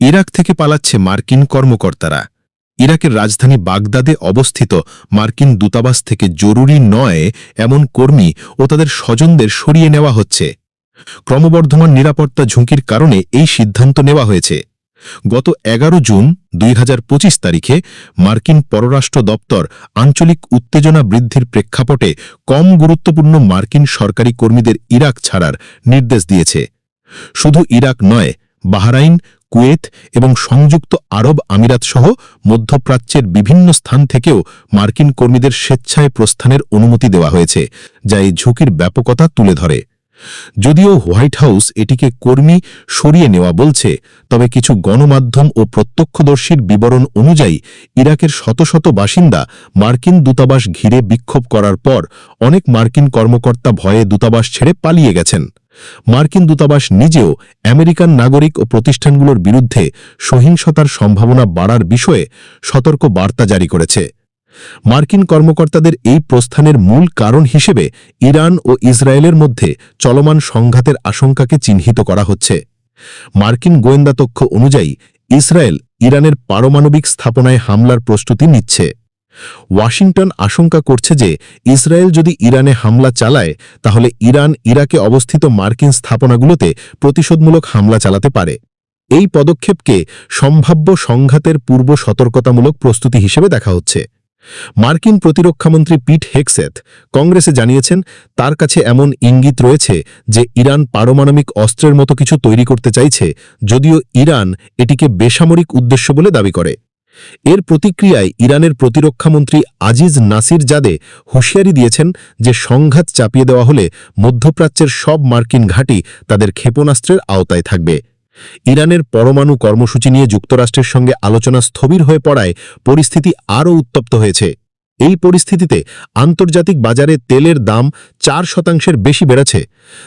Iraq থেকে পালাচ্ছে মার্কিন কর্মকর্তারা। ইরাকের রাজধানী বাগদাদে অবস্থিত মার্কিন দূতাবাস থেকে জরুরি নয় এমন কর্মী ও তাদের স্বজনদের সরিয়ে নেওয়া হচ্ছে। ক্রমবর্ধমান নিরাপত্তা ঝুঁকির কারণে এই সিদ্ধান্ত নেওয়া হয়েছে। গত এগারো জুন দুই হাজার পঁচিশ তারিখে মার্কিন পররাষ্ট্র দপ্তর আঞ্চলিক উত্তেজনা বৃদ্ধির প্রেক্ষাপটে কম গুরুত্বপূর্ণ মার্কিন সরকারি কর্মীদের ইরাক ছাড়ার নির্দেশ দিয়েছে। শুধু ইরাক নয়, বাহরাইন কুয়েত এবং সংযুক্ত আরব আমিরাত সহ মধ্যপ্রাচ্যের বিভিন্ন স্থান থেকেও মার্কিন কর্মীদের স্বেচ্ছায় প্রস্থানের অনুমতি দেওয়া হয়েছে, যা এই ঝুঁকির ব্যাপকতা তুলে ধরে। যদিও হোয়াইট হাউস এটিকে কর্মী সরিয়ে নেওয়া বলছে, তবে কিছু গণমাধ্যম ও প্রত্যক্ষদর্শীর বিবরণ অনুযায়ী ইরাকের শত শত বাসিন্দা মার্কিন দূতাবাস ঘিরে বিক্ষোভ করার পর অনেক মার্কিন কর্মকর্তা ভয়ে দূতাবাস ছেড়ে পালিয়ে গেছেন। মার্কিন দূতাবাস নিজেও আমেরিকান নাগরিক ও প্রতিষ্ঠানগুলোর বিরুদ্ধে সহিংসতার সম্ভাবনা বাড়ার বিষয়ে সতর্ক বার্তা জারি করেছে। মার্কিন কর্মকর্তাদের এই প্রস্থানের মূল কারণ হিসেবে ইরান ও ইসরায়েলের মধ্যে চলমান সংঘাতের আশঙ্কাকে চিহ্নিত করা হচ্ছে। মার্কিন গোয়েন্দা তথ্য অনুযায়ী, ইসরায়েল ইরানের পারমাণবিক স্থাপনায় হামলার প্রস্তুতি নিচ্ছে। ওয়াশিংটন আশঙ্কা করছে যে ইসরায়েল যদি ইরানে হামলা চালায়, তাহলে ইরান ইরাকে অবস্থিত মার্কিন স্থাপনাগুলোতে প্রতিশোধমূলক হামলা চালাতে পারে। এই পদক্ষেপকে সম্ভাব্য সংঘাতের পূর্ব সতর্কতামূলক প্রস্তুতি হিসেবে দেখা হচ্ছে। মার্কিন প্রতিরক্ষামন্ত্রী পিট হেকসেথ কংগ্রেসে জানিয়েছেন, তার কাছে এমন ইঙ্গিত রয়েছে যে ইরান পারমাণবিক অস্ত্রের মতো কিছু তৈরি করতে চাইছে, যদিও ইরান এটিকে বেসামরিক উদ্দেশ্য বলে দাবি করে। এর প্রতিক্রিয়ায় ইরানের প্রতিরক্ষামন্ত্রী আজিজ নাসির জাদে হুঁশিয়ারি দিয়েছেন যে সংঘাত চাপিয়ে দেওয়া হলে মধ্যপ্রাচ্যের সব মার্কিন ঘাঁটি তাদের ক্ষেপণাস্ত্রের আওতায় থাকবে। ইরানের পরমাণু কর্মসূচি নিয়ে যুক্তরাষ্ট্রের সঙ্গে আলোচনা স্থবির হয়ে পড়ায় পরিস্থিতি আরও উত্তপ্ত হয়েছে। এই পরিস্থিতিতে আন্তর্জাতিক বাজারে তেলের দাম চার শতাংশের বেশি বেড়েছে,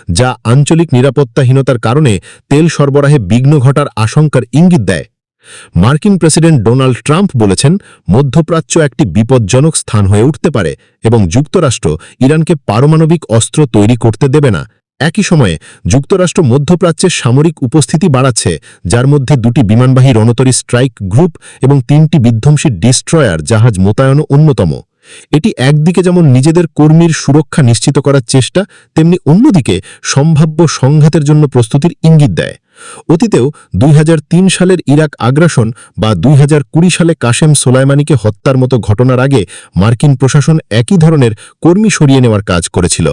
যা আঞ্চলিক নিরাপত্তাহীনতার কারণে তেল সরবরাহে বিঘ্ন ঘটার আশঙ্কার ইঙ্গিত দেয়। মার্কিন প্রেসিডেন্ট ডোনাল্ড ট্রাম্প বলেছেন, মধ্যপ্রাচ্য একটি বিপজ্জনক স্থান হয়ে উঠতে পারে এবং যুক্তরাষ্ট্র ইরানকে পারমাণবিক অস্ত্র তৈরি করতে দেবে না। একই সময়ে, যুক্তরাষ্ট্র মধ্যপ্রাচ্যের সামরিক উপস্থিতি বাড়াচ্ছে, যার মধ্যে দুটি বিমানবাহী রণতরী স্ট্রাইক গ্রুপ এবং তিনটি বিধ্বংসী ডিস্ট্রয়ার জাহাজ মোতায়েনও অন্যতম। এটি একদিকে যেমন নিজেদের কর্মীর সুরক্ষা নিশ্চিত করার চেষ্টা, তেমনি অন্যদিকে সম্ভাব্য সংঘাতের জন্য প্রস্তুতির ইঙ্গিত দেয়। অতীতেও দুই হাজার তিন সালের ইরাক আগ্রাসন বা দুই হাজার কুড়ি সালে কাশেম সোলাইমানিকে হত্যার মতো ঘটনার আগে মার্কিন প্রশাসন একই ধরনের কর্মী সরিয়ে নেওয়ার কাজ করেছিল।